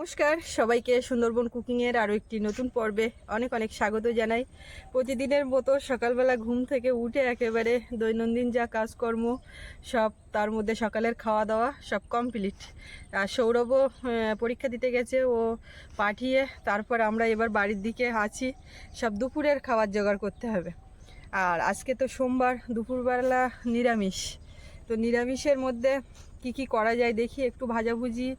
নমস্কার। সবাইকে সুন্দরবন কুকিংয়ের আরও একটি নতুন পর্বে অনেক অনেক স্বাগত জানাই। প্রতিদিনের মতো সকালবেলা ঘুম থেকে উঠে একেবারে দৈনন্দিন যা কাজকর্ম, সব তার মধ্যে সকালের খাওয়া দাওয়া সব কমপ্লিট আর সৌরভও পরীক্ষা দিতে গেছে, ও পাঠিয়ে তারপর আমরা এবার বাড়ির দিকে আছি। সব দুপুরের খাবার জোগাড় করতে হবে। আর আজকে তো সোমবার, দুপুরবেলা নিরামিষ। তো নিরামিষের মধ্যে কি কি করা যায় দেখি, একটু ভাজাভুজি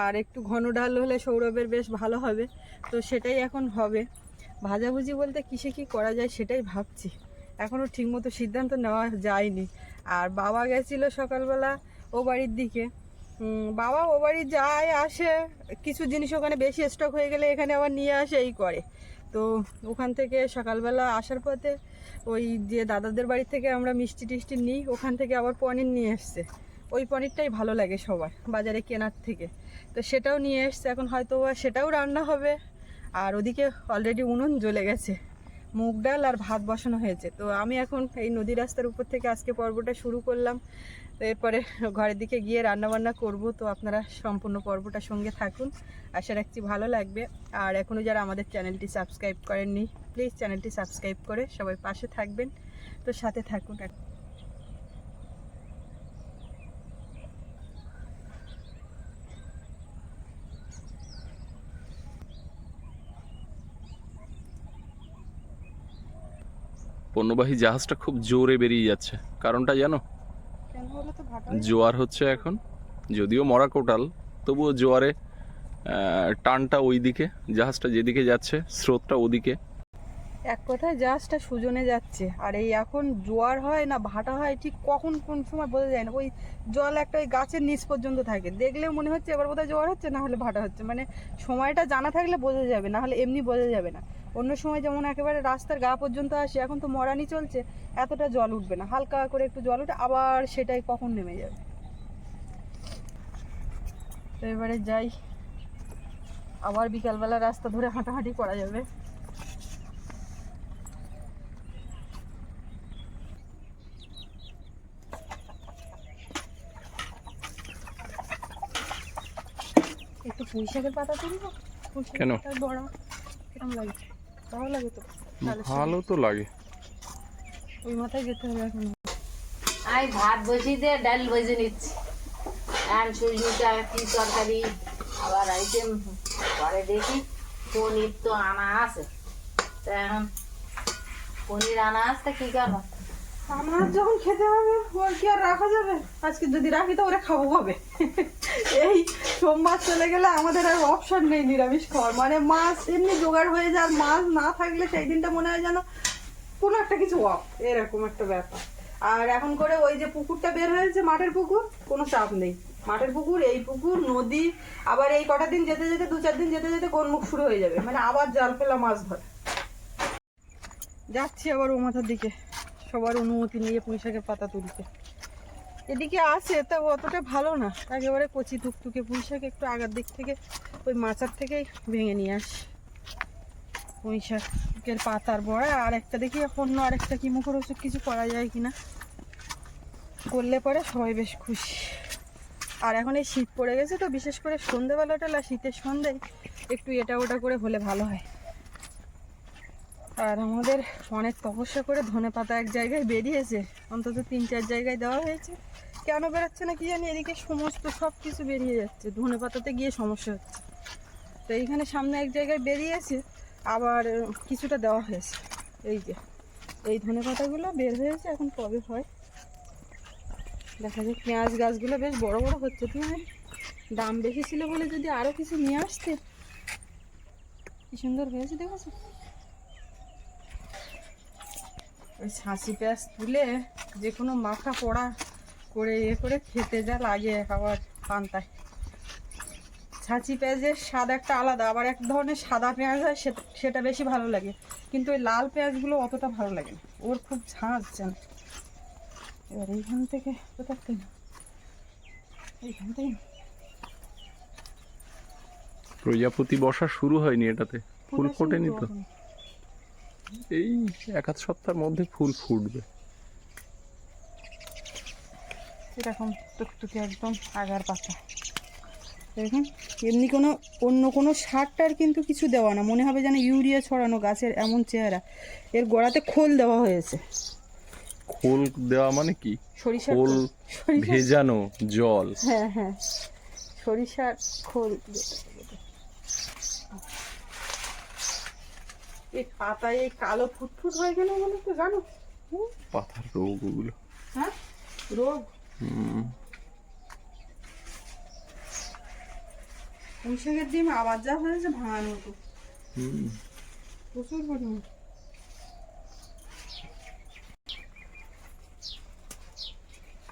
আর একটু ঘন ডাল হলে সৌরভের বেশ ভালো হবে। তো সেটাই এখন হবে। ভাজাভুজি বলতে কিসে কি করা যায় সেটাই ভাবছি। এখনও ঠিকমতো সিদ্ধান্ত নেওয়া যায়নি। আর বাবা গেছিল সকালবেলা ও বাড়ির দিকে। বাবা ও বাড়ি যায়, আসে, কিছু জিনিস ওখানে বেশি স্টক হয়ে গেলে এখানে আবার নিয়ে আসে, এই করে। তো ওখান থেকে সকালবেলা আসার পথে ওই যে দাদাদের বাড়ি থেকে আমরা মিষ্টি টিষ্টি নিই, ওখান থেকে আবার পনির নিয়ে এসছে। ওই পনিরটাই ভালো লাগে সবার, বাজারে কেনার থেকে। তো সেটাও নিয়ে এসছে। এখন হয়তো সেটাও রান্না হবে। আর ওদিকে অলরেডি উনুন জ্বলে গেছে। মুগ ডাল আর ভাত বসানো হয়েছে। তো আমি এখন এই নদী রাস্তার উপর থেকে আজকে পর্বটা শুরু করলাম। তো এরপরে ঘরের দিকে গিয়ে রান্নাবান্না করব। তো আপনারা সম্পূর্ণ পর্বটা সঙ্গে থাকুন। আশা রাখছি ভালো লাগবে। আর এখনও যারা আমাদের চ্যানেলটি সাবস্ক্রাইব করেননি প্লিজ চ্যানেলটি সাবস্ক্রাইব করে সবাই পাশে থাকবেন। তো সাথে থাকুন। পণ্যবাহী জাহাজটা খুব জোরে বেরিয়ে যাচ্ছে। কারণটা জানো? জোয়ার হচ্ছে এখন। যদিও মরা কোটাল, তবুও জোয়ারে টানটা ওই দিকে জাহাজটা যেদিকে যাচ্ছে, স্রোতটা ওদিকে। এক কথায় জাহাজটা সুজনে যাচ্ছে। আর এই এখন জোয়ার হয় না, ভাটা হয়, ঠিক কখন কোন সময় বোঝা যায় না। ওই জল একটা ওই গাছের নিচ পর্যন্ত থাকে। দেখলে মনে হচ্ছে এবার বোধহয় জোয়ার হচ্ছে, না হলে ভাটা হচ্ছে। মানে সময়টা জানা থাকলে বোঝা যাবে, না হলে এমনি বোঝা যাবে না। অন্য সময় যেমন একেবারে রাস্তার গা পর্যন্ত আসে এখন তো মরানি চলছে এতটা জল উঠবে না। হালকা করে একটু জল উঠে আবার সেটাই কখন নেমে যাবে। তো এবারে যাই। আবার বিকালবেলা রাস্তা ধরে হাঁটাহাঁটি করা যাবে। একটু পুঁই শাকের পাতা তুলবো? কেন? বড়া। কেমন লাগে ভালো লাগে তো। ভালো তো লাগে। ওই মাথায় যেতে হবে এখন। আমি ভাত বসিয়ে দিয়ে ডাল বসে নিচ্ছি। আর সুজনিটা কি তরকারি আবার আইটেম পরে দেখি পনির তো আনা আছে। তা এখন পনির আনা আসতে কি করব? আমার যখন খেতে হবে ওর কি আর রাখা যাবে? আজকে যদি রাখি তো ওরা খাব কবে? এই সোমবার চলে গেলে আমাদের আর অপশন নেই নিরামিষ খাওয়ার। মানে মাছ এমনি জোগাড় হয়ে যায় মাছ না থাকলে সেই দিনটা মনে হয় যেন কোনো একটা কিছু অফ এরকম একটা ব্যাপার। আর এখন করে ওই যে পুকুরটা বের হয়েছে, মাঠের পুকুর, কোনো চাপ নেই। মাঠের পুকুর, এই পুকুর, নদী, আবার এই কটা দিন যেতে যেতে, দু চার দিন যেতে যেতে গোলমুখ শুরু হয়ে যাবে। মানে আবার জাল ফেলা, মাছ ধরে। যাচ্ছি আবার ও মাথার দিকে, সবার অনুমতি নিয়ে পুঁইশাকের পাতা তুলতে। এদিকে আছে, তা অতটা ভালো না। একেবারে কচি টুকটুকে পুঁইশাক একটু আগার দিক থেকে, ওই মাচার থেকেই ভেঙে নিয়ে আস। পুঁইশাকের পাতার বড়া, আর একটা দেখি অন্য আরেকটা কি মুখরোচক কিছু করা যায় কিনা। করলে পরে সবাই বেশ খুশি। আর এখন এই শীত পড়ে গেছে তো, বিশেষ করে সন্ধেবেলাটা না, শীতের সন্ধ্যায় একটু এটা ওটা করে হলে ভালো হয়। আর আমাদের অনেক তপস্যা করে ধনে পাতা এক জায়গায় বেরিয়েছে, অন্তত তিন চার জায়গায় দেওয়া হয়েছে। কেন বেরোচ্ছে না কি জানি? এদিকে সমস্ত সব কিছু বেরিয়ে যাচ্ছে। ধনে পাতাতে গিয়ে সমস্যা হচ্ছে। তো এইখানে সামনে এক জায়গায় বেরিয়েছে, আবার কিছুটা দেওয়া হয়েছে। এই যে, এই ধনে পাতাগুলো বের হয়েছে, এখন কবে হয়? দেখা যাক, পেঁয়াজ গাছগুলো বেশ বড় বড় হচ্ছে তুমি দাম বেশি ছিল বলে যদি আরও কিছু নিয়ে আসতে। কি সুন্দর হয়েছে দেখেছ? ওই ছাঁচি পেঁয়াজ তুলে যে কোনো মাখা পোড়া করে ইয়ে করে খেতে যা লাগে আবার পান্তায়। ছাঁচি পেঁয়াজের স্বাদ একটা আলাদা আবার এক ধরনের সাদা পেঁয়াজ হয় সেটা বেশি ভালো লাগে। কিন্তু ওই লাল পেঁয়াজগুলো অতটা ভালো লাগে না। ওর খুব ঝাঁঝ যেন। এবার এইখান থেকে কোথার থেকে? এইখান থেকে। প্রজাপতি বসা শুরু হয়নি এটাতে। ফুল ফোটেনি তো? এই এক আধ সপ্তাহের মধ্যে ফুল ফুটবে। এরকম টুকটুকে একদম আগার পাতা। দেখুন এমনি কোনো অন্য কোনো সারটার কিন্তু কিছু দেওয়া না। মনে হবে যেন ইউরিয়া ছড়ানো গাছের এমন চেহারা। এর গোড়াতে খোল দেওয়া হয়েছে। খোল দেওয়া মানে কি? সরিষার খোল। ভেজানো জল। হ্যাঁ হ্যাঁ। সরিষার খোল এই পাতায় এই কালো ফুটফুট হয়ে গেল বলে তো জানো? পাতার রোগ ওগুলো। হ্যাঁ? রোগ। পুঁইশাকের ডিম আবার যা হয়েছে ভাঙানো মতো প্রচুর পরিমাণ।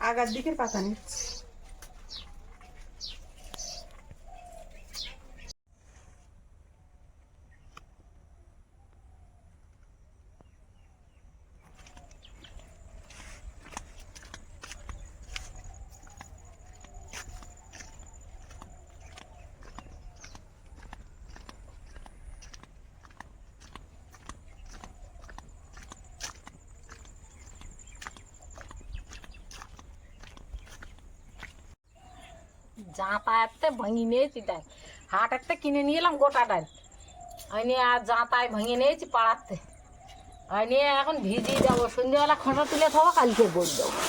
আগার দিকের পাতা নিচ্ছে। যাতায়াতে ভেঙে নিয়েছি ডাল হাটাতে কিনে নিয়ে এলাম গোটা ডাল। ওই নিয়ে আর যাতায় ভেঙে নিয়েছি পাড়াতে। ওই নিয়ে এখন ভিজিয়ে যাব সন্ধ্যেবেলা খোঁটা তুলে থাকব কালকে বই দেবো।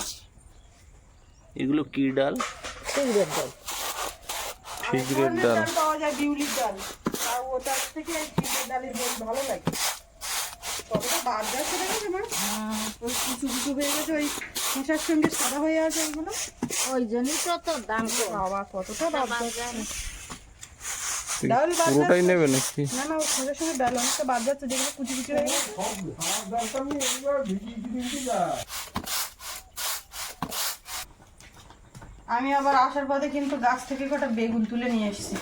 এগুলো কি ডাল? সিগরেট ডাল। সিগারেট ডাল। পাওয়া যায় বিউলির ডাল। আর ওটার থেকে তিনটে ডালের বই ভালো লাগে। কতটা বাদ যাচ্ছে ওই কুচু কুচু হয়ে গেছে ওই খোসার সঙ্গে সাদা হয়ে আছে ওইগুলো। ওই জন্যই তো তো দাম বাবা কতটা বাদ পুরোটাই নেবে নাকি? না না খোসার সঙ্গে ডাল অনেকটা বাদ যাচ্ছে যেগুলো কুচি কুচি হয়ে আমি আবার আসার পথে কিন্তু গাছ থেকে কটা বেগুন তুলে নিয়ে এসেছি।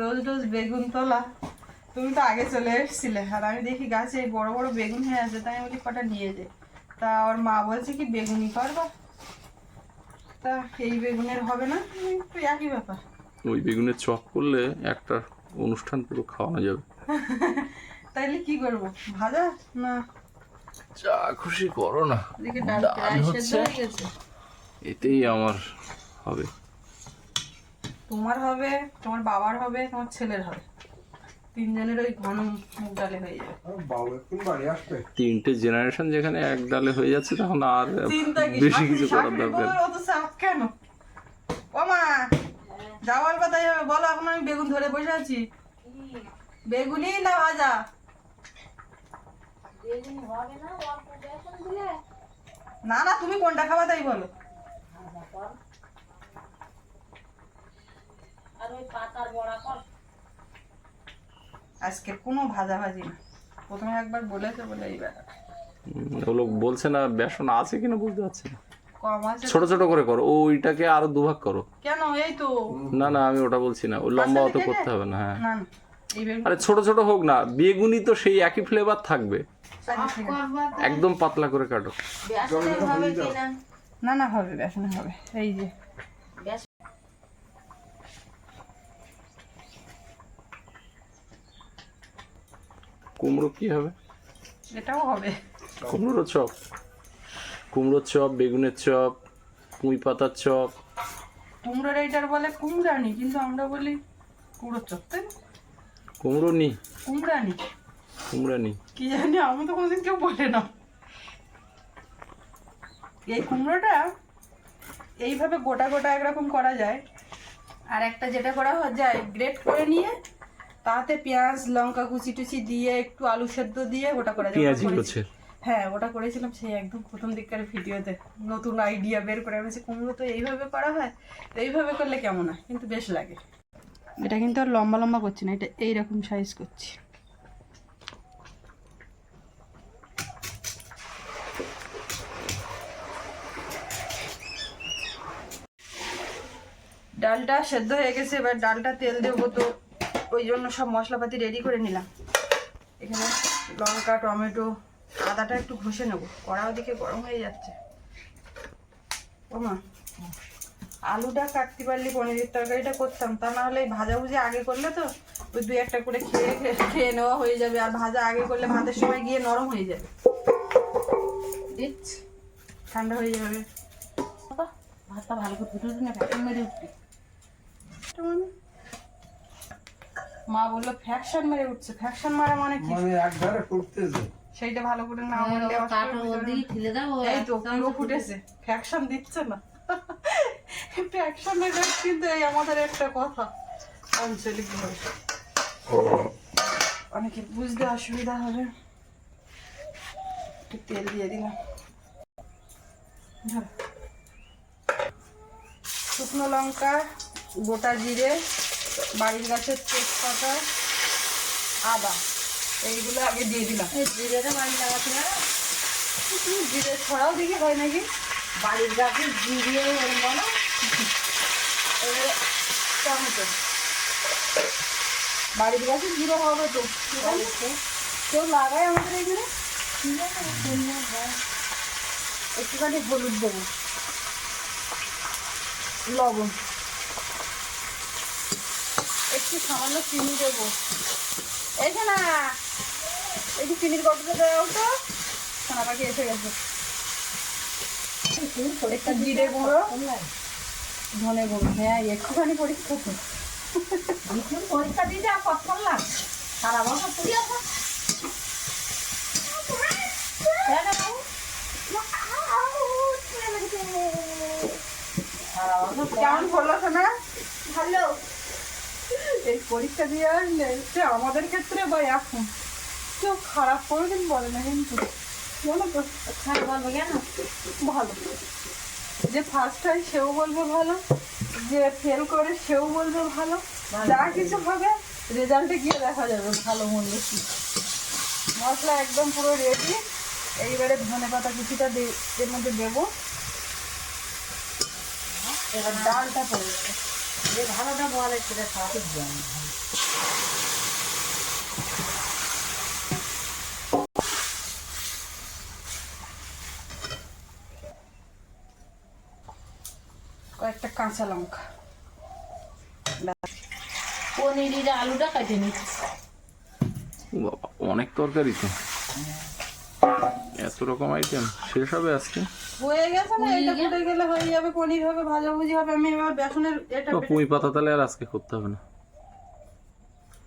রোজ রোজ বেগুন তোলা। তুমি তো আগে চলে এসেছিলে আর আমি দেখি গাছে বড় বড় বেগুন হয়ে আছে তাই আমি বলি কটা নিয়ে যাই তা ওর মা বলছে কি বেগুনি করবা? তা এই বেগুনের হবে না একটু একই ব্যাপার। ওই বেগুনের চপ করলে একটা অনুষ্ঠান পুরো খাওয়ানো যাবে। তাইলে কি করব ভাজা না? যা খুশি করো না। ডাল হচ্ছে। এতেই আমার হবে। তোমার হবে তোমার বাবার হবে তোমার ছেলের হবে। তিনজনের ওই ঘন মুগ ডালে হয়ে যাবে। তিনটে জেনারেশন যেখানে এক ডালে হয়ে যাচ্ছে তখন আর বেশি কিছু করার দরকার অত কেন? ও মা যাওয়ার কথাই হবে বলো এখন আমি বেগুন ধরে বসে আছি। বেগুনি না ভাজা। না না তুমি কোনটা খাবা তাই বলো। আর ওই পাতার বড়া কর। আজকে কোনো ভাজা ভাজি না। প্রথমে একবার বলেছে বলে এই বেলা ওগুলো বলছে না বেসন আছে কিনা বুঝতে পারছি না। কম আছে ছোট ছোট করে করো ওইটাকে আরও দুভাগ করো। কেন? এই তো। না না আমি ওটা বলছি না। ওই লম্বা অত করতে হবে না হ্যাঁ। না না এই বেগুন আরে ছোট ছোট হোক না বেগুনি তো সেই একই ফ্লেভার থাকবে। একদম পাতলা করে কাটো। না না হবে বেসনে হবে। এই যে বেশ কুমড়ো কি হবে? এটাও হবে। কুমড়োর চপ। কুমড়োর চপ বেগুনের চপ পুঁই পাতার চপ। কুমড়োর এইটার বলে কুমড়ানি কিন্তু আমরা বলি কুড়ো চপ তাই? কুমড়ো নি? কুমড়ানি। কুমড়া নি কি জানি আমি তো কোনোদিন কেউ বলে না। এই কুমড়োটা এইভাবে গোটা গোটা একরকম করা যায় আর একটা যেটা করা যায় গ্রেট করে নিয়ে তাতে পেঁয়াজ লঙ্কা কুচি টুচি দিয়ে একটু আলু সেদ্ধ দিয়ে ওটা করা পেঁয়াজি করছে হ্যাঁ ওটা করেছিলাম সেই একদম প্রথম দিককার ভিডিওতে। নতুন আইডিয়া বের করে আমি কুমড়ো তো এইভাবে করা হয় তো এইভাবে করলে কেমন হয়? কিন্তু বেশ লাগে। এটা কিন্তু আর লম্বা লম্বা করছি না এটা এইরকম সাইজ করছি। ডালটা সেদ্ধ হয়ে গেছে এবার ডালটা তেল দেবো তো। ওই জন্য সব মশলাপাতি রেডি করে নিলাম। এখানে লঙ্কা টমেটো আদাটা একটু ঘষে নেব। কড়া ওদিকে গরম হয়ে যাচ্ছে। ও মা আলুটা কাটতে পারলে পনিরের তরকারিটা করতাম। তা না হলে এই ভাজা ভুজি আগে করলে তো ওই দুই একটা করে খেয়ে খেয়ে নেওয়া হয়ে যাবে। আর ভাজা আগে করলে ভাতের সময় গিয়ে নরম হয়ে যাবে। ঠান্ডা হয়ে যাবে। ভাতটা ভালো করে ফুটে না ভ্যাকুম মেরে উঠবি। মানে? মা বলল ফ্যাকশন মেরে উঠছে ফ্যাকশন মারা মানে কি? মানে এক ধারে ফুটতেছে সেইটা ভালো করে না বললে কাটো ওদিকে ঠেলে দাও এই তো পুরো ফুটেছে। ফ্যাকশন দিচ্ছে না। ফ্যাকশন কিন্তু এই আমাদের একটা কথা। আঞ্চলিক ভাবে অনেকে বুঝতে অসুবিধা হবে। একটু তেল দিয়ে দিলাম। ধরো। শুকনো লঙ্কা গোটা জিরে বাড়ির গাছের তেজপাতা আদা এইগুলো আগে দিয়ে দিলাম। জিরেটা বাড়ি লাগাতে জিরে ছড়াও দেখি হয় নাকি? বাড়ির গাছে জিরিয়ে ওরকম বলো। টমেটো। বাড়ির গাছে জিরো হবে তো। কেউ লাগায় আমাদের এখানে? একটুখানি হলুদ দেবো। লবণ। একটু সামান্য চিনি দেবো। এখানে একটু চিনির কতটা দেওয়া তো। সোনা পাখি এসে গেছে। একটু জিরে গুঁড়ো ধনে গুঁড়ো। হ্যাঁ একটুখানি পরীক্ষা তো। পরীক্ষা দিতে আর কত করলাম সারা বছর পড়ি আসা কেমন করল শোনা ভালো। এই পরীক্ষা দিয়ে আসলে সে আমাদের ক্ষেত্রে বা এখন কেউ খারাপ কোনোদিন বলে না কিন্তু। বলো তো খারাপ বলব কেন? ভালো। যে ফার্স্ট হয় সেও বলবে ভালো যে ফেল করে সেও বলবে ভালো। যা কিছু হবে রেজাল্টে গিয়ে দেখা যাবে ভালো মন্দ কি। মশলা একদম পুরো রেডি এইবারে ধনে পাতা কিছুটা এর মধ্যে দেবো। এবার ডালটা পড়ে যাবে। যে ভালোটা বলে সেটা সঠিক জানি কয়েকটা কাঁচা লঙ্কা। পনিরের আলুটা কেটে নিচ্ছি। অনেক তরকারি তো। এত রকম আইটেম শেষ হবে আজকে? হয়ে গেছে না এটা ফুটে গেলে হয়ে যাবে পনির হবে ভাজাভুজি হবে আমি এবার বেসনের এটা পুঁই পাতা তাহলে আর আজকে করতে হবে না।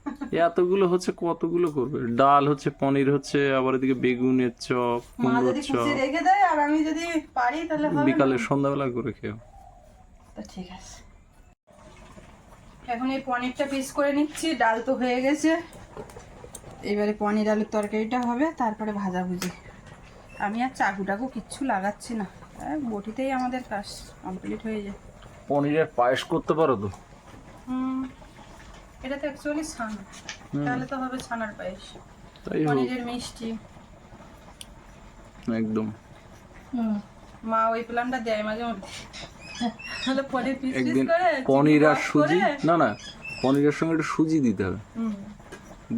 এতগুলো হচ্ছে কতগুলো করবে? ডাল হচ্ছে পনির হচ্ছে আবার এদিকে বেগুনের চপ কুমড়োর চপ। রেখে দেয় আর আমি যদি পারি তাহলে হবে বিকালে সন্ধ্যাবেলা করে খেও তা ঠিক আছে। এখন এই পনিরটা পিস করে নিচ্ছি ডাল তো হয়ে গেছে। এবারে পনির আলুর তরকারিটা হবে তারপরে ভাজাভুজি। আমি আর চাকু টাকু কিচ্ছু লাগাচ্ছি না। বটিতেই আমাদের কাজ কমপ্লিট হয়ে যায়। পনিরের পায়েস করতে পারো তো? হুম এটা তো অ্যাকচুয়ালি ছানা। তাহলে তো হবে ছানার পায়েস। পনিরের মিষ্টি। একদম। হুম মা ওই প্ল্যানটা দেয় মাঝে মধ্যে। তাহলে পনির পিস পিস করে পনির আর সুজি না না পনিরের সঙ্গে একটু সুজি দিতে হবে। হুম,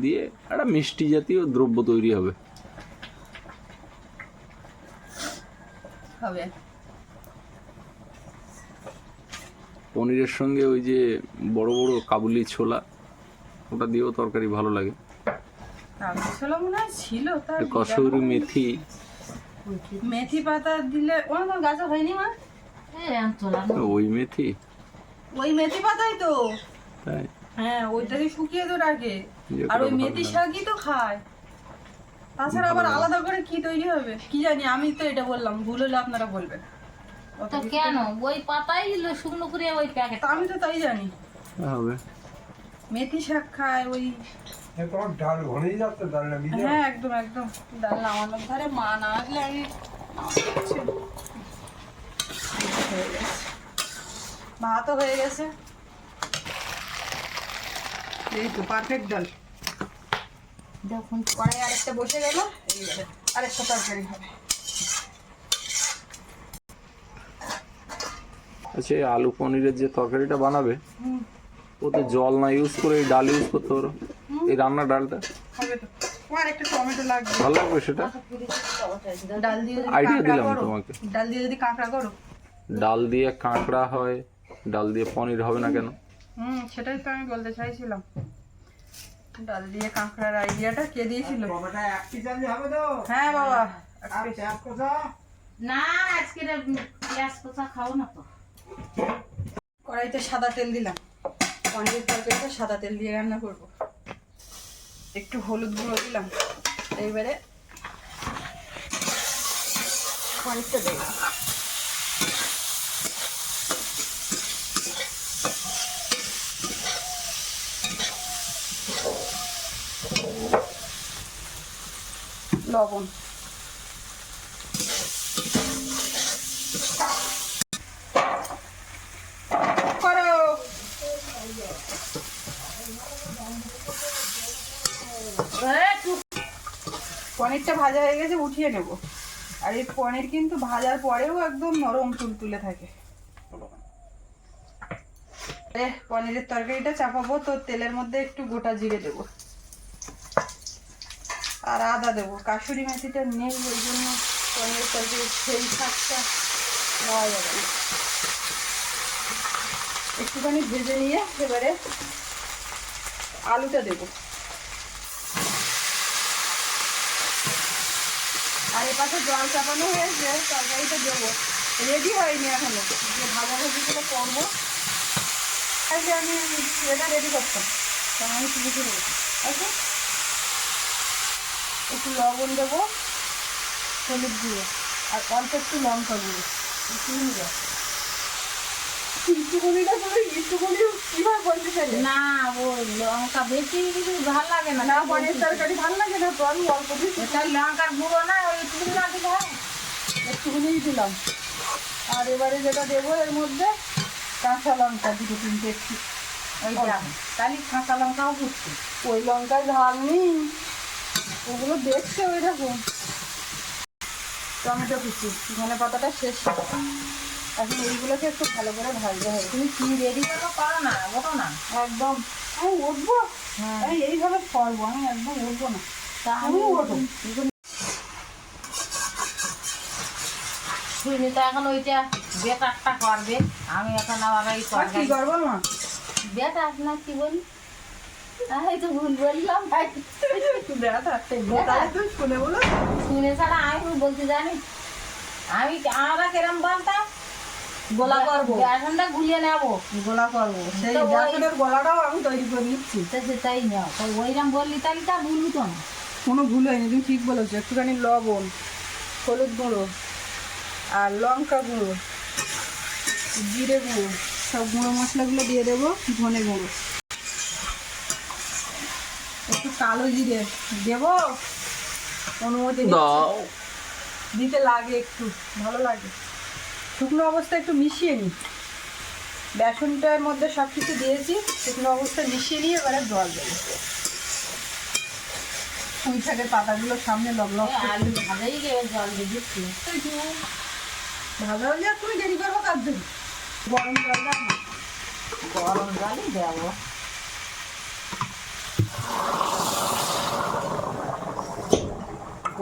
দিয়ে একটা মিষ্টি জাতীয় দ্রব্য তৈরি হবে। হবে। পনিরের সঙ্গে ওই যে বড় বড় কাবুলি ছোলা ওটা দিয়েও তরকারি ভালো লাগে। মনে হয় ছিল তার কসুরি মেথি। মেথি পাতা দিলে ও আমার গাছে হয়নি মা? ওই মেথি। ওই মেথি পাতাই তো। তাই। হ্যাঁ ওইটাকে শুকিয়ে তো রাখে আর ওই মেথি শাকই তো খায়। তাছাড়া আবার আলাদা করে কি তৈরি হবে? কি জানি আমি তো এটা বললাম ভুল হলে আপনারা বলবেন। তো কেন? ওই পাতাই শুকনো করে ওই প্যাকেট আমি তো তাই জানি। হবে। মেথি শাক খায় ওই ডাল ঘনেই যাচ্ছে ডালটা ভিজে হ্যাঁ একদম একদম। ডাল নামানোর ধারে মা না আসলে আমি। ভাতও হয়ে গেছে। এই তো পারফেক্ট ডাল যখন কড়াই আরেকটা বসে গেল আরেকটা তরকারি হবে। আচ্ছা এই আলু পনিরের যে তরকারিটা বানাবে ওতে জল না ইউজ করে এই ডাল ইউজ করতে পারো। এই রান্না ডালটা? হবে তো। ও আরেকটা টমেটো লাগবে। ভালো লাগবে সেটা? ডাল দিয়ে যদি Idea কাঁকড়া দিলাম তোমাকে। ডাল দিয়ে যদি কাঁকড়া করো। ডাল দিয়ে কাঁকড়া হয় ডাল দিয়ে পনির হবে না কেন? হুম সেটাই তো আমি বলতে চাইছিলাম। ডাল দিয়ে কাঁকড়ার আইডিয়াটা কে দিয়েছিল? হ্যাঁ বাবা না আজকে পেঁয়াজ খাও না তো। কড়াইতে সাদা তেল দিলাম। পনিরের তরকারিটা সাদা তেল দিয়ে রান্না করব। একটু হলুদ গুঁড়ো দিলাম। এইবারে পনিরটা দেবো লবণ। করো। পনিরটা ভাজা হয়ে গেছে উঠিয়ে নেব। আর এই পনির কিন্তু ভাজার পরেও একদম নরম তুলতুলে থাকে। এ, পনিরের তরকারিটা চাপাবো তো তেলের মধ্যে একটু গোটা জিরে দেবো। আর আদা দেবো। কাসুরি মেথিটা নেই, ওই জন্য পনিরের তরকারি সেই শাকটা নেওয়া যাবে না। একটুখানি ভেজে নিয়ে এবারে আলুটা দেবো। আর এ পাশে জল চাপানো হয়েছে, তরকারিটা দেবো। রেডি হয়নি এখনও। যে ভাজা ভাজিগুলো করব আজকে আমি এটা রেডি করতাম। আমি শুরু আচ্ছা। একটু লবণ দেবো হলুদ গুঁড়ো আর অল্প একটু লঙ্কা গুঁড়ো তুমি একটুখানি কীভাবে বলতে চাইলে? না ও লঙ্কা বেশি কিছু ভালো লাগে না। না পনির তরকারি ভালো লাগে না তো আমি অল্প দিচ্ছি এটা লঙ্কার গুঁড়ো না ওই টুকরি না দিলে দিলাম। আর এবারে যেটা দেবো এর মধ্যে কাঁচা লঙ্কা দুটো তিনটে একটু ওইটা। তাহলে কাঁচা লঙ্কাও বুঝছি ওই লঙ্কার ঝাল নেই ওগুলো দেখছে ওই রকম। টমেটো কুচি ধনে পাতাটা শেষ। এখন এইগুলোকে একটু ভালো করে ভাজতে হবে। তুমি কি রেডি করো? করো না বলো না। একদম। আমি উঠবো? হ্যাঁ। আমি এইভাবে করব আমি একদম উঠবো না। তাহলে তুমি ওঠো শুনি তো এখন ওইটা বেটারটা করবে। আমি এখন আবার এই করব মা? বেটার না কি বলি? আমি ভুল বলতে জানি। আমি আমরা কিরম বলতাম? গোলা করব। বেসনটা গুলিয়ে নেব। গোলা করব। সেই বেসনের গোলাটাও আমি তৈরি করে নিচ্ছি। তো সেটাই নেও। তো ওইরকম বললি তাহলে তা ভুল তো না। কোনো ভুল হয়নি তুমি ঠিক বলেছ। একটুখানি লবণ হলুদ গুঁড়ো আর লঙ্কা গুঁড়ো জিরে গুঁড়ো সব গুঁড়ো মশলাগুলো দিয়ে দেবো ধনে গুঁড়ো। কালো জিরে দেবো। অনুমতি দিতে লাগে একটু ভালো লাগে। শুকনো অবস্থায় একটু মিশিয়ে নিই বেসনটার মধ্যে সব কিছু দিয়েছি শুকনো অবস্থায় মিশিয়ে নিয়ে এবারে জল দেবো। পুঁই শাকের পাতাগুলো সামনে লগ লগ এই আলু ভাজাই গিয়ে জল দিয়ে দিচ্ছি। ভালো হলে আর তুমি দেরি করব কার জন্য গরম জল দাও না। গরম জলই দেবো।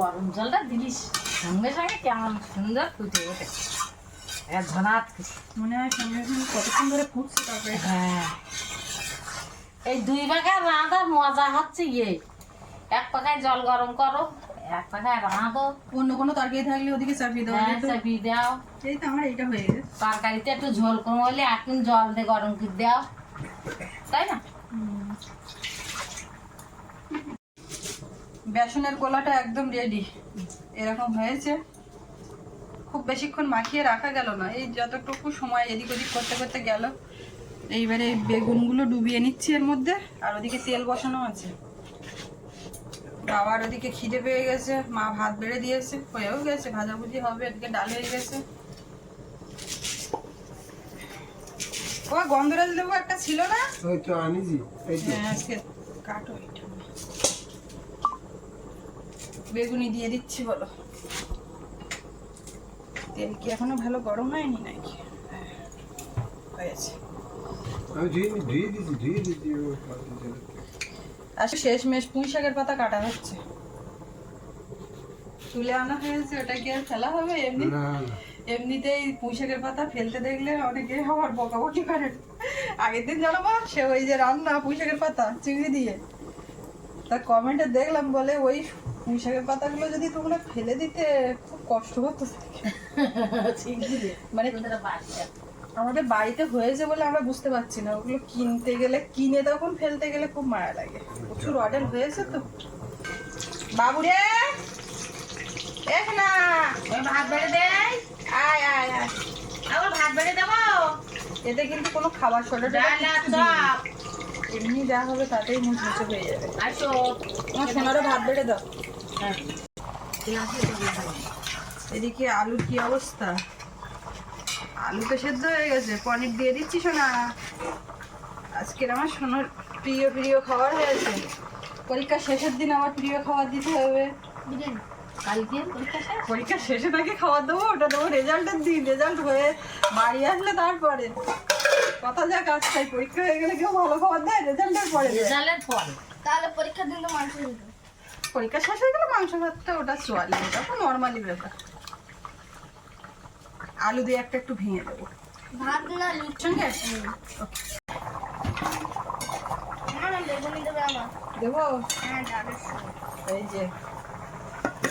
গরম জলটা দিলিস। সঙ্গে সঙ্গে কেমন সুন্দর ফুটে ওঠে। এক ধনাত মনে হয় সঙ্গে সঙ্গে কতক্ষণ ধরে ফুটছে তারপরে। হ্যাঁ। এই দুই পাখায় রাঁধার মজা হচ্ছে ইয়ে এক পাখায় জল গরম করো এক পাখায় রাঁধো। অন্য কোনো তরকারি থাকলে ওদিকে চাপিয়ে দেওয়া হ্যাঁ চাপিয়ে দাও। এই তো আমার এইটা হয়ে গেছে। তরকারিতে একটু ঝোল কম হলে এখন জল দিয়ে গরম করে দাও। তাই না? বেসনের গোলাটা একদম রেডি এরকম হয়েছে। খুব বেশিক্ষণ মাখিয়ে রাখা গেল না। এই যতটুকু সময় এদিক ওদিক করতে করতে গেল এইবারে এই বেগুনগুলো ডুবিয়ে নিচ্ছি এর মধ্যে আর ওদিকে তেল বসানো আছে। বাবার ওদিকে খিদে পেয়ে গেছে মা ভাত বেড়ে দিয়েছে হয়েও গেছে ভাজাভুজি হবে এদিকে ডাল হয়ে গেছে। ও গন্ধরাজ লেবু একটা ছিল না? ওই তো আনিছি এই তো। হ্যাঁ আজকে কাটো। বেগুনি দিয়ে দিচ্ছি বলো। তেল কি এখনও ভালো গরম হয়নি নাকি? হ্যাঁ, হয়েছে। পুঁই শাকের পাতা কাটা হচ্ছে। তুলে আনা হয়েছে ওটা কি আর ফেলা হবে? এমনি এমনিতেই পুঁই শাকের পাতা ফেলতে দেখলে অনেকে আবার বকাবকি করে। আগের দিন জানো মা সে ওই যে রান্না পুঁই শাকের পাতা চিংড়ি দিয়ে। তা কমেন্টে দেখলাম বলে ওই পুঁই শাকের পাতাগুলো যদি তোমরা ফেলে দিতে খুব কষ্ট হতো। মানে আমাদের বাড়িতে হয়েছে বলে আমরা বুঝতে পারছি না। ওগুলো কিনতে গেলে কিনে তখন ফেলতে গেলে খুব মায়া লাগে। প্রচুর অর্ডার হয়েছে তো। বাবু রে দেখ না। ভাত বেড়ে দেয় আয় আয় আয়। আবার ভাত বেড়ে দেবো? এতে কিন্তু কোনো খাবার। চপ। এমনি যা হবে তাতেই মুচমুচে হয়ে যাবে। আসো আমার সোনারও ভাত বেড়ে দাও। এদিকে আলুর কি অবস্থা? আলু তো সেদ্ধ হয়ে গেছে। পনির দিয়ে দিচ্ছি সোনা। আজকের আমার সোনার প্রিয় প্রিয় খাবার হয়েছে। পরীক্ষা শেষের দিন আমার প্রিয় খাবার দিতে হবে। কালকে পরীক্ষা শেষ? শেষে তাকে খাবার দেবো ওটা দেবো রেজাল্টের দিন। রেজাল্ট হয়ে বাড়ি আসলে তারপরে। কথা যা কাজ চাই পরীক্ষা হয়ে গেলে কেউ ভালো খাবার দেয় রেজাল্টের পরে রেজাল্টের পরে। তাহলে পরীক্ষার দিন তো দিত পরীক্ষা শেষ হয়ে গেলে মাংস ভাতটা ওটা চলে। ওটা নর্মালি ব্যাপার। আলু দিয়ে একটা একটু ভেঙে দেবো। ভাত না সঙ্গে দেবো হ্যাঁ এই যে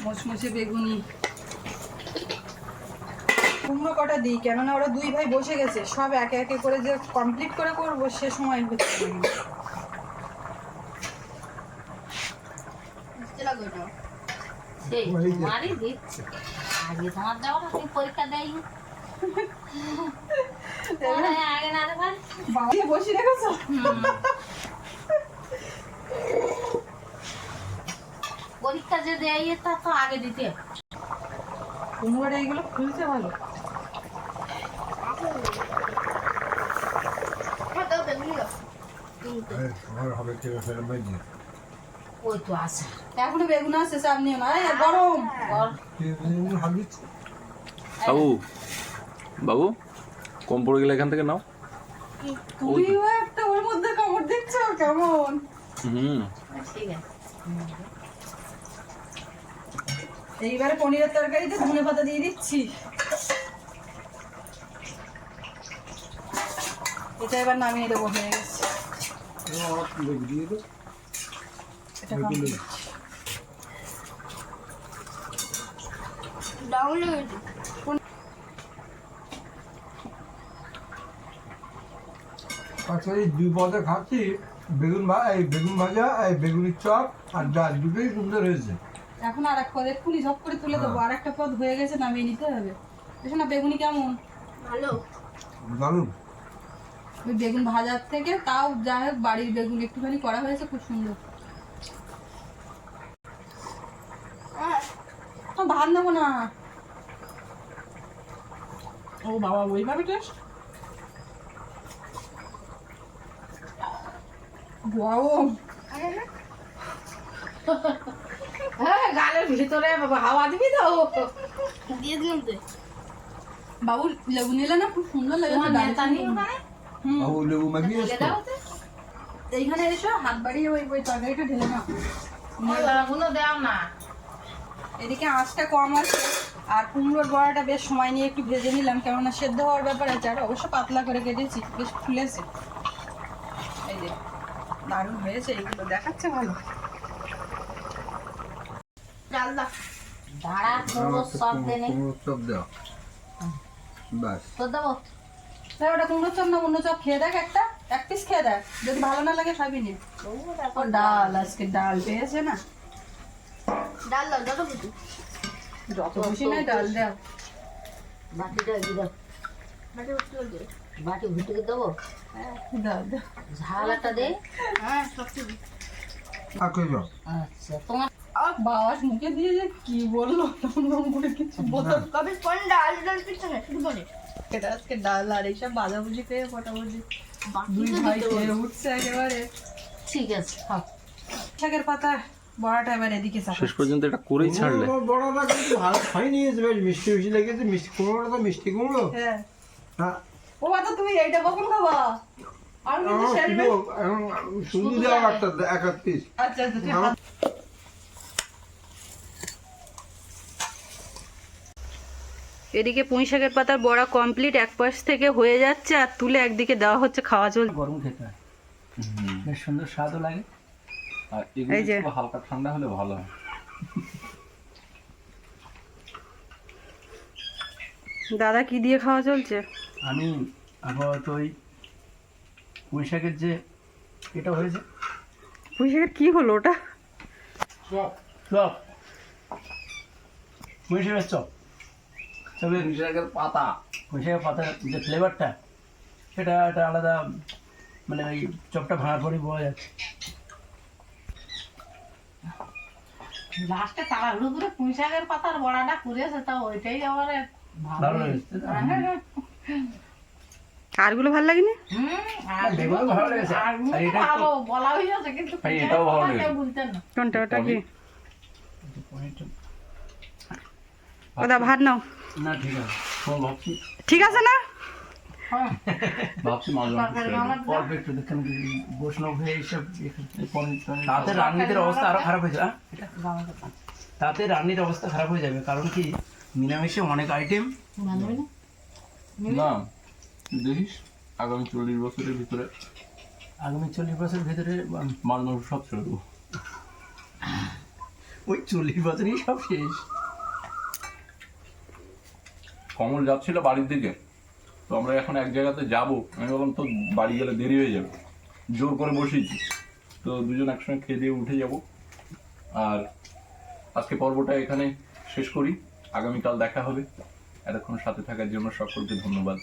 মুচমুচে বেগুনি। কুমড়ো কটা দিই কেননা ওরা দুই ভাই বসে গেছে। সব একে একে করে যে কমপ্লিট করে করব সে সময় হচ্ছে না। বুঝতে লাগবে এটা সেই তোমারই দিচ্ছে। আগে তোমার দেওয়া না তুমি পরীক্ষা দেয় আগে না ভাই বসে রেখেছো? পরীক্ষা যে দেয় তা তো আগে দিতে হবে। এইগুলো খুলছে ভালো আমার হ্যাঁ, হবে কেন ফেলে মাইজি ওই তো আছে। এখনও বেগুন আছে চাপ নিও না। গরম। বাবু বাবু কম পড়ে গেলে এখান থেকে নাও। তুমিও একটা ওর মধ্যে কামড় দেখছ? কেমন? হুম। ঠিক আছে। এইবারে পনিরের তরকারিতে ধনে পাতা দিয়ে দিচ্ছি। এটা এবার নামিয়ে দেবো হয়ে গেছে। দিয়ে complete। ডাউনলোড আচ্ছা এই দুই পদে খাচ্ছি বেগুন ভা এই বেগুন ভাজা এই বেগুনের চপ আর ডাল দুটোই সুন্দর হয়েছে। এখন আর এক পদ এক্ষুনি ঝপ করে তুলে দেবো আর একটা পদ হয়ে গেছে নামিয়ে নিতে হবে। দেখো না বেগুনি কেমন? ভালো। দারুণ। ওই বেগুন ভাজার থেকে তাও যাই হোক বাড়ির বেগুন একটুখানি করা হয়েছে খুব সুন্দর। ও ভাত নেব না। ও বাবা ওইভাবে টেস্ট গরম হ্যাঁ গালের ভিতরে হাওয়া দিবি তো। দিয়ে দিলাম তো। বাবু লেবু নিলে না খুব সুন্দর লাগে বাবু লেবু মাখিয়ে। এইখানে এসো হাত বাড়িয়ে ওই ওই তরকারিটা ঢেলে নাও। দাও না। এদিকে আঁচটা কম আছে আর কুমড়োর বড়াটা বেশ সময় নিয়ে একটু ভেজে নিলাম কেননা সেদ্ধ হওয়ার ব্যাপার আছে আর অবশ্য পাতলা করে কেটেছি বেশ ফুলেছে। এই যে দারুণ হয়েছে এইগুলো দেখাচ্ছে ভালো। চপ না অন্য চপ খেয়ে দেখ একটা। এক পিস খেয়ে দেখ যদি ভালো না লাগে খাবি নি। ডাল আজকে ডাল পেয়েছে না। ডাল দাও যত কিছু যত খুশি নয় ডাল দেও। বাটিটা কি দাও। মাঝে উঠতে বাটি দেবো? দাও দাও। ঝাল একটা দে। হ্যাঁ সব কিছু। আচ্ছা তোমার বাবার মুখে দিয়ে যে কি বলল করে কিছু বলতো কবে কোন ডাল ডাল পিছনে না শুধু বলে এটা আজকে ডাল আর এইসব দুই ভাই খেয়ে উঠছে একেবারে। ঠিক আছে শাকের পাতা। বড়াটা এবার এদিকে চাপা শেষ পর্যন্ত এটা করেই ছাড়লে। বড়াটা কিন্তু ভালো হয়নি বেশ মিষ্টি মিষ্টি লেগেছে মিষ্টি কুমড়োটা তো মিষ্টি কুমড়ো। হ্যাঁ। হ্যাঁ। ও বাবা তুমি এইটা কখন খাবা? আর কিন্তু আমার শুধু এখন একটা এক এক পিস আচ্ছা আচ্ছা এদিকে পুঁই শাকের পাতার বড়া কমপ্লিট এক পাশ থেকে হয়ে যাচ্ছে আর তুলে একদিকে দেওয়া হচ্ছে খাওয়া চল গরম খেতে হয়। বেশ সুন্দর স্বাদও লাগে। আর এগুলো একটু হালকা ঠান্ডা হলে ভালো হয়। দাদা কি দিয়ে খাওয়া চলছে? আমি আপাতত ওই পুঁই শাকের যে এটা হয়েছে। পুঁইশাকের কি হলো ওটা? চপ পুঁই শাকের চপ। তবে শাকের পাতা। পুঁই শাকের পাতার যে ফ্লেভারটা সেটা একটা আলাদা মানে ওই চপটা ভাঙার পরেই বোঝা যাচ্ছে। লাস্টে তাড়াহুড়ো করে পুঁই শাকের পাতার বড়াটা করেছে তা ওইটাই আমার ভালো আরগুলো ভালো লাগেনি? কোনটা ওটা কি? ওটা ভাত নাও। ঠিক আছে না? ভাবছি দেবো। অল্প একটু দেখেন বৈষ্ণব হয়ে এইসব তাতে রান্নিদের অবস্থা আরও খারাপ হয়েছে হ্যাঁ? তাতে রান্নির অবস্থা খারাপ হয়ে যাবে কারণ কি নিরামিষে অনেক আইটেম। না? দেখিস আগামী চল্লিশ বছরের ভিতরে। আগামী চল্লিশ বছরের ভিতরে মাংস সব দেবো। ওই চল্লিশ বছরই সব শেষ। কমল যাচ্ছিল বাড়ির দিকে। তো আমরা এখন এক জায়গাতে যাব। আমি বললাম তো বাড়ি গেলে দেরি হয়ে যাবে। জোর করে বসেছি তো দুজন একসঙ্গে খেয়ে দিয়ে উঠে যাব। আর আজকে পর্বটা এখানে শেষ করি। আগামীকাল দেখা হবে। এতক্ষণ সাথে থাকার জন্য সকলকে ধন্যবাদ।